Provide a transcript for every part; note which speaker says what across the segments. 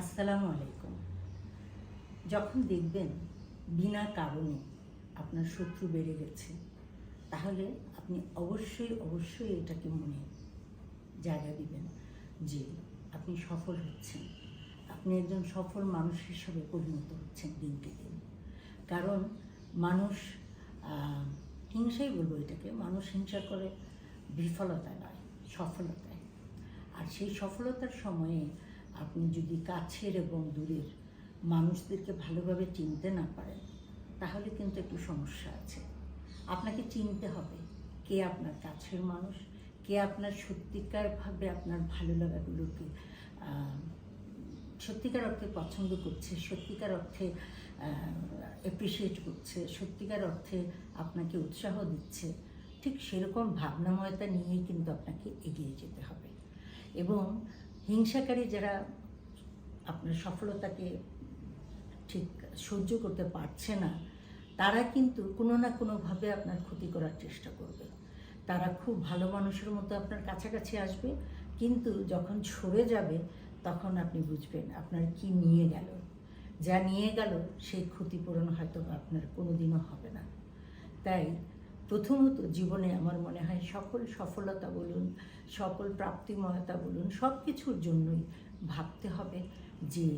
Speaker 1: আসসালামু আলাইকুম। যখন দেখবেন বিনা কারণে আপনার শত্রু বেড়ে গেছে, তাহলে আপনি অবশ্যই অবশ্যই এটাকে মনে জায়গা দিবেন যে আপনি সফল হচ্ছেন। আপনি একজন সফল মানুষ হিসাবে পরিণত হচ্ছেন দিনকে দিন। কারণ মানুষ হিংসাই বলব এটাকে, মানুষ হিংসা করে বিফলতায় নয়, সফলতায়। আর সেই সফলতার সময়ে আপনি যদি কাছের এবং দূরের মানুষদেরকে ভালোভাবে চিনতে না পারেন, তাহলে কিন্তু একটু সমস্যা আছে। আপনাকে চিনতে হবে কে আপনার কাছের মানুষ, কে আপনার সত্যিকারভাবে আপনার ভালো লাগাগুলোকে সত্যিকার অর্থে পছন্দ করছে, সত্যিকার অর্থে অ্যাপ্রিসিয়েট করছে, সত্যিকার অর্থে আপনাকে উৎসাহ দিচ্ছে, ঠিক সেরকম ভাবনাময়তা নিয়েই কিন্তু আপনাকে এগিয়ে যেতে হবে। এবং হিংসাকারী যারা আপনার সফলতাকে ঠিক সহ্য করতে পারছে না, তারা কিন্তু কোনো না কোনোভাবে আপনার ক্ষতি করার চেষ্টা করবে। তারা খুব ভালো মানুষের মতো আপনার কাছাকাছি আসবে, কিন্তু যখন সরে যাবে, তখন আপনি বুঝবেন আপনার কি নিয়ে গেল। যা নিয়ে গেল, সেই ক্ষতিপূরণ হয়তো আপনার কোনোদিনও হবে না। তাই প্রথমত জীবনে আমার মনে হয় সকল সফলতা বলুন, সকল প্রাপ্তিময়তা বলুন সব কিছুর জন্যই ভাবতে হবে যে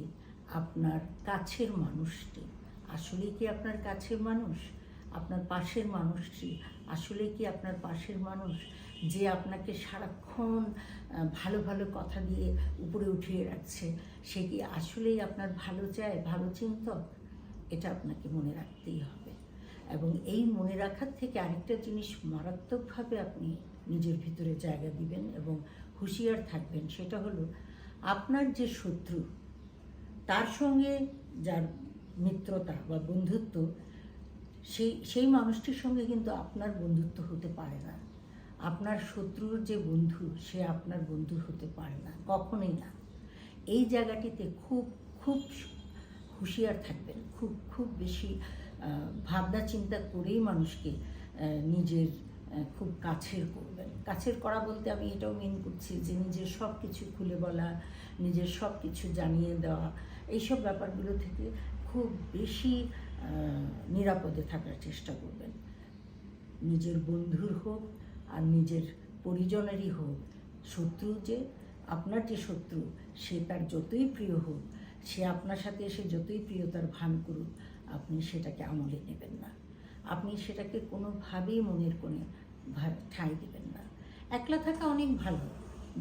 Speaker 1: আপনার কাছের মানুষটি আসলে কি আপনার কাছের মানুষ? আপনার পাশের মানুষটি আসলে কি আপনার পাশের মানুষ? যে আপনাকে সারাক্ষণ ভালো ভালো কথা দিয়ে উপরে উঠিয়ে রাখছে, সে কি আসলেই আপনার ভালো চায়, ভালো চিন্তক? এটা আপনাকে মনে রাখতেই হবে। এবং এই মনে রাখার থেকে আরেকটা জিনিস মারাত্মকভাবে আপনি নিজের ভিতরে জায়গা দিবেন এবং হুঁশিয়ার থাকবেন, সেটা হলো আপনার যে শত্রু, তার সঙ্গে যার মিত্রতা বা বন্ধুত্ব, সেই সেই মানুষটির সঙ্গে কিন্তু আপনার বন্ধুত্ব হতে পারে না। আপনার শত্রুর যে বন্ধু, সে আপনার বন্ধু হতে পারে না, কখনোই না। এই জায়গাটিতে খুব খুব হুঁশিয়ার থাকবেন, খুব খুব বেশি ভাবনা চিন্তা করেই মানুষকে নিজের খুব কাছের করবেন। কাছের করা বলতে আমি এটাও মেন করছি যে নিজের সব কিছু খুলে বলা, নিজের সব কিছু জানিয়ে দেওয়া, এইসব ব্যাপারগুলো থেকে খুব বেশি নিরাপদে থাকার চেষ্টা করবেন। নিজের বন্ধুর হোক আর নিজের পরিজনেরই হোক, শত্রু যে আপনার যে শত্রু, সে তার যতই প্রিয় হোক, সে আপনার সাথে এসে যতই প্রিয়তার ভান করুক আপনি সেটাকে আমলে নেবেন না। আপনি সেটাকে কোনোভাবেই মনের কোণে ঠাঁই দেবেন না। একলা থাকা অনেক ভালো।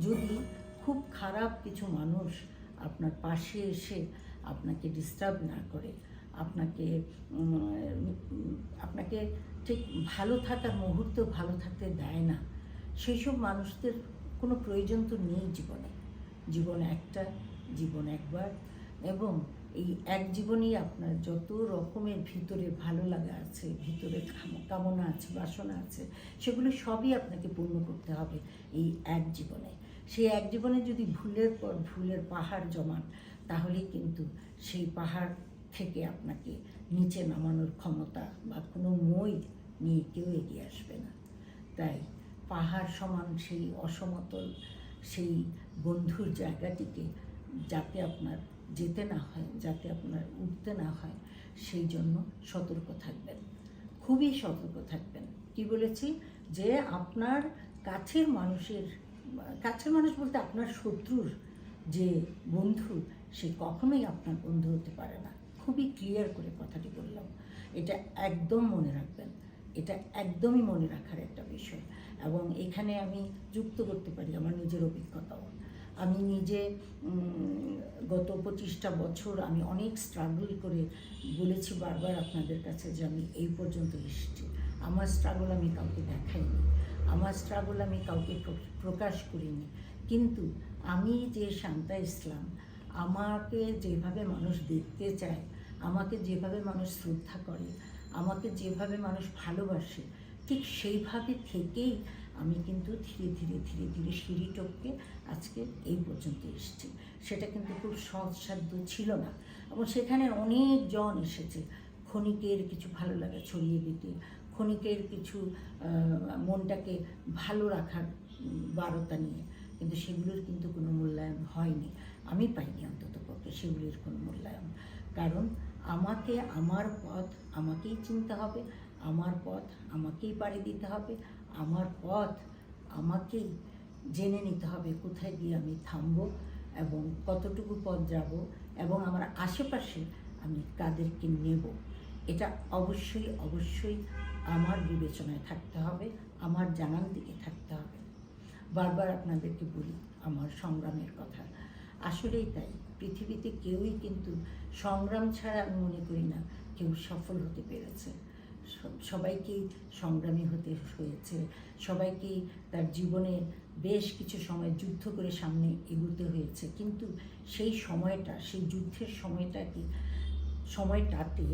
Speaker 1: যদি খুব খারাপ কিছু মানুষ আপনার পাশে এসে আপনাকে ডিস্টার্ব না করে, আপনাকে আপনাকে ঠিক ভালো থাকার মুহূর্ত ভালো থাকতে দেয় না সেই সব মানুষদের কোনো প্রয়োজন তো নেই জীবনে। জীবন একটা, জীবন একবার, এবং এই এক জীবনেই আপনার যত রকমের ভিতরে ভালো লাগা আছে, ভিতরে কাম- কামনা আছে, বাসনা আছে, সেগুলো সবই আপনাকে পূর্ণ করতে হবে এই এক জীবনে। সেই এক জীবনে যদি ভুলের পর ভুলের পাহাড় জমান তাহলেই কিন্তু সেই পাহাড় থেকে আপনাকে নিচে নামানোর ক্ষমতা বা কোনো মই নিয়ে কেউ এগিয়ে আসবে না। তাই পাহাড় সমান সেই অসমতল, সেই বন্ধুর জায়গাটিকে যাতে আপনার যেতে না হয়, যাতে আপনার উঠতে না হয়, সেই জন্য সতর্ক থাকবেন। খুবই সতর্ক থাকবেন। কি বলেছি? যে আপনার কাছের মানুষের, কাছের মানুষ বলতে আপনার শত্রুর যে বন্ধু, সে কখনোই আপনার বন্ধু হতে পারে না। খুবই ক্লিয়ার করে কথাটি বললাম। এটা একদম মনে রাখবেন। এটা একদমই মনে রাখার একটা বিষয়। এবং এখানে আমি যুক্ত করতে পারি আমার নিজের অভিজ্ঞতাও। আমি নিজে গত পঁচিশটা বছর আমি অনেক স্ট্রাগল করে বলেছি বারবার আপনাদের কাছে যে আমি এই পর্যন্ত এসেছি। আমার স্ট্রাগল আমি কাউকে দেখাইনি। আমার স্ট্রাগল আমি কাউকে প্রকাশ করিনি। কিন্তু আমি যে শান্তা ইসলাম আমাকে যেভাবে মানুষ দেখতে চায়, আমাকে যেভাবে মানুষ শ্রদ্ধা করে, আমাকে যেভাবে মানুষ ভালোবাসে, ঠিক সেইভাবে থেকেই আমি কিন্তু ধীরে ধীরে ধীরে ধীরে সিঁড়ি টপকে আজকে এই পর্যন্ত এসেছি। সেটা কিন্তু খুব সৎসাধ্য ছিল না। এবং সেখানে অনেকজন এসেছে। ক্ষণিকের কিছু ভালো লাগা ছড়িয়ে দিতে, ক্ষণিকের কিছু মনটাকে ভালো রাখার বারতা নিয়ে। কিন্তু সেগুলোর কিন্তু কোনো মূল্যায়ন হয়নি। আমি পাইনি অন্তত পক্ষে সেগুলির কোনো মূল্যায়ন। কারণ আমাকে আমার পথ আমাকেই চিনতে হবে, আমার পথ আমাকেই পাড়ি দিতে হবে আমার পথ আমাকেই জেনে নিতে হবে কোথায় গিয়ে আমি থামবো এবং কতটুকু পথ যাব এবং আমার আশেপাশে আমি কাদেরকে নেব। এটা অবশ্যই অবশ্যই আমার বিবেচনায় থাকতে হবে, আমার জানার দিকে থাকতে হবে। বারবার আপনাদেরকে বলি আমার সংগ্রামের কথা। আসলেই তাই, পৃথিবীতে কেউই কিন্তু সংগ্রাম ছাড়া আমি মনে করি না কেউ সফল হতে পেরেছে। সবাইকেই সংগ্রামী হতে হয়েছে। সবাইকেই তার জীবনে বেশ কিছু সময় যুদ্ধ করে সামনে এগুতে হয়েছে। কিন্তু সেই সময়টা, সেই যুদ্ধের সময়টাকে, সময়টাতে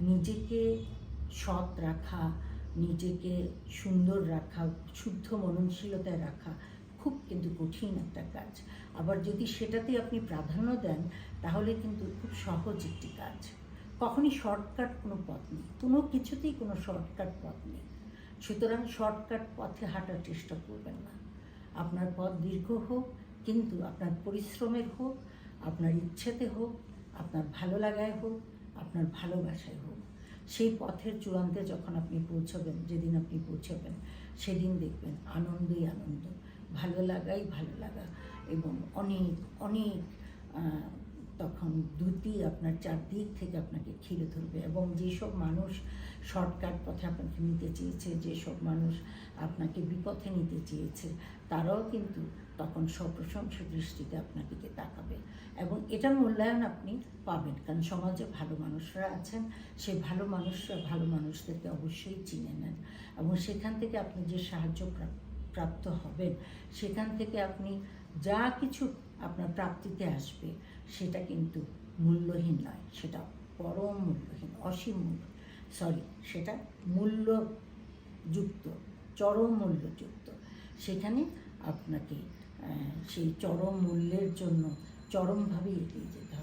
Speaker 1: নিজেকে সৎ রাখা, নিজেকে সুন্দর রাখা, শুদ্ধ মননশীলতায় রাখা খুব কিন্তু কঠিন একটা কাজ। আবার যদি সেটাতে আপনি প্রাধান্য দেন, তাহলে কিন্তু খুব সহজ একটি কাজ। কখনই শর্টকাট কোনো পথ নেই। কোনো কিছুতেই কোনো শর্টকাট পথ নেই। সুতরাং শর্টকাট পথে হাঁটার চেষ্টা করবেন না। আপনার পথ দীর্ঘ হোক, কিন্তু আপনার পরিশ্রমের হোক, আপনার ইচ্ছেতে হোক, আপনার ভালো লাগায় হোক, আপনার ভালোবাসায় হোক। সেই পথের চূড়ান্তে যখন আপনি পৌঁছবেন, যেদিন আপনি পৌঁছবেন, সেদিন দেখবেন আনন্দই আনন্দ। ভালো লাগাই ভালো লাগা এবং অনেক অনেক তখন দ্যুতি আপনার চারদিক থেকে আপনাকে ঘিরে ধরবে এবং যেসব মানুষ শর্টকাট পথে আপনাকে নিতে চেয়েছে, যেসব মানুষ আপনাকে বিপথে নিতে চেয়েছে, তারাও কিন্তু তখন সপ্রশংস দৃষ্টিতে আপনার দিকে তাকাবে এবং এটার মূল্যায়ন আপনি পাবেন। কারণ সমাজে ভালো মানুষরা আছেন সেই ভালো মানুষরা ভালো মানুষদেরকে অবশ্যই চিনে নেন এবং সেখান থেকে আপনি যে সাহায্য প্রাপ- প্রাপ্ত হবেন, সেখান থেকে আপনি যা কিছু আপনার প্রাপ্তিতে আসবে, সেটা কিন্তু মূল্যহীন নয়, সেটা পরম মূল্যহীন, অসীম মূল্য সরি সেটা মূল্যযুক্ত, চরম মূল্যযুক্ত। সেখানে আপনাকে সেই চরম মূল্যের জন্য চরমভাবে এগিয়ে যেতে